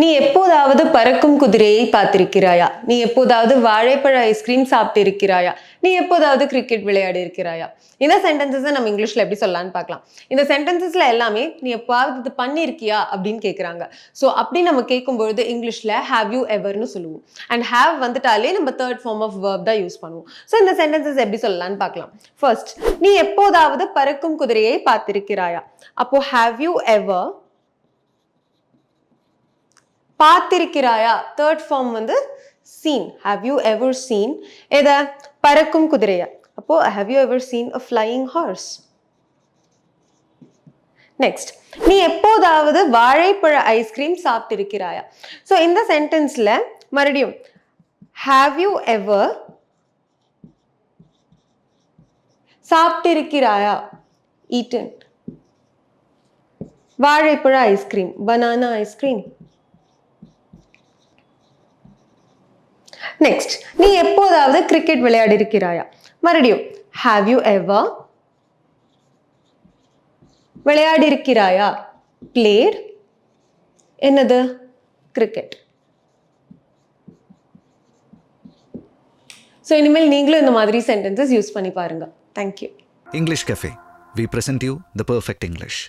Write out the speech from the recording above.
நீ எப்போதாவது பறக்கும் குதிரையை பார்த்திருக்கிறாயா? நீ எப்போதாவது வாழைப்பழ ஐஸ்கிரீம் சாப்பிட்டு இருக்கிறாயா நீ எப்போதாவது கிரிக்கெட் விளையாடி இருக்கிறாயா இந்த சென்டென்சஸை நம்ம இங்கிலீஷில் எப்படி சொல்லலாம்னு பார்க்கலாம். இந்த சென்டென்சஸில் எல்லாமே நீ எப்போதாவது இது பண்ணியிருக்கியா அப்படின்னு கேட்குறாங்க. ஸோ அப்படி நம்ம கேட்கும்பொழுது இங்கிலீஷில் ஹாவ் யூ எவர்னு சொல்லுவோம். அண்ட் ஹாவ் வந்துட்டாலே நம்ம தேர்ட் ஃபார்ம் ஆஃப் வேர்ப் தான் யூஸ் பண்ணுவோம். ஸோ இந்த சென்டென்சஸ் எப்படி சொல்லலாம்னு பார்க்கலாம். ஃபர்ஸ்ட் நீ எப்போதாவது பறக்கும் குதிரையை பார்த்திருக்கிறாயா? அப்போ ஹேவ் யூ எவர் பார்த்திருக்கிறாயா? தேர்ட் ஃபார்ம் வந்து seen have you ever seen எதை? பறக்கும் குதிரையா? அப்போ have you ever seen a flying horse next நீ எப்போதாவது வாழைப்பழ ஐஸ்கிரீம் சாப்பிட்டிருக்கிறாயா? ஸோ இந்த சென்டென்ஸ்ல மறுபடியும் ஹாவ் யூ எவர் சாப்பிட்டிருக்கிறாயா? ஈட்டன் வாழைப்பழ ice cream banana ice cream next நீ எப்போதாவது கிரிக்கெட் விளையாடி இருக்கிறாயா மறுபடியும் ஹாவ் யூ எவர் விளையாடி இருக்கிறாயா பிளேட் என்னது? கிரிக்கெட் ஸோ இனிமேல் நீங்களும் இந்த மாதிரி சென்டென்சஸ் யூஸ் பண்ணி பாருங்க. Thank you English cafe we present you the perfect English